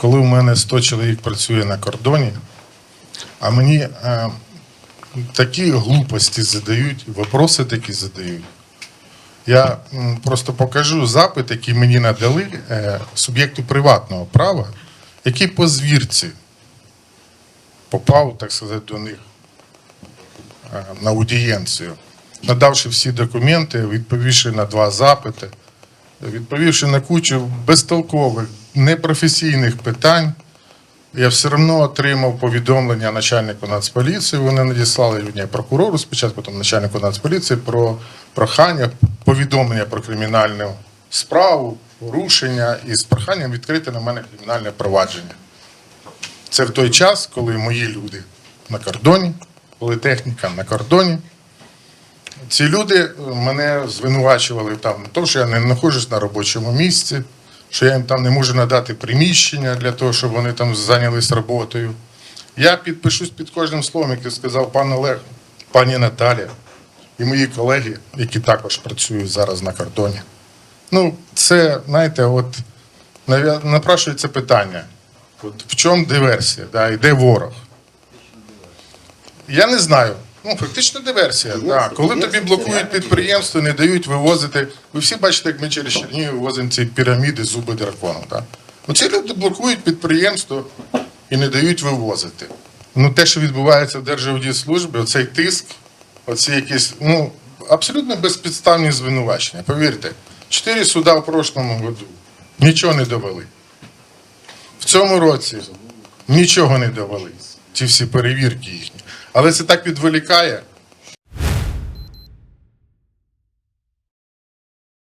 коли у мене 100 чоловік працює на кордоні, а мені е, такі глупості задають, вопроси такі задають. Я м, просто покажу запит, який мені надали е, суб'єкту приватного права, який по звірці попав, так сказати, до них е, на аудієнцію, надавши всі документи, відповівши на два запити, відповівши на кучу безтолкових, непрофесійних питань, я все одно отримав повідомлення начальнику Нацполіції. Вони надіслали мені прокурору спочатку, потім начальнику Нацполіції про прохання, повідомлення про кримінальну справу, порушення і з проханням відкрити на мене кримінальне провадження. Це в той час, коли мої люди на кордоні, коли техніка на кордоні. Ці люди е, мене звинувачували там, тому, що я не знаходжусь на робочому місці, що я їм там не можу надати приміщення для того, щоб вони там зайнялись роботою. Я підпишусь під кожним словом, яке сказав пан Олег, пані Наталя і мої колеги, які також працюють зараз на кордоні. Ну, це, знаєте, от напрашується питання: от в чому диверсія? Да, і де ворог? Я не знаю. Ну, фактично диверсія. Да. Коли тобі блокують підприємство, не дають вивозити. Ви всі бачите, як ми через Чернігів вивозимо ці піраміди, зуби дракону. Да? Оці люди блокують підприємство і не дають вивозити. Ну, те, що відбувається в Держаудіслужбі, оцей тиск, оці якісь, ну, абсолютно безпідставні звинувачення. Повірте, чотири суда в прошлому году нічого не довели. В цьому році нічого не довели. Ці всі перевірки їхні. Але це так відволікає.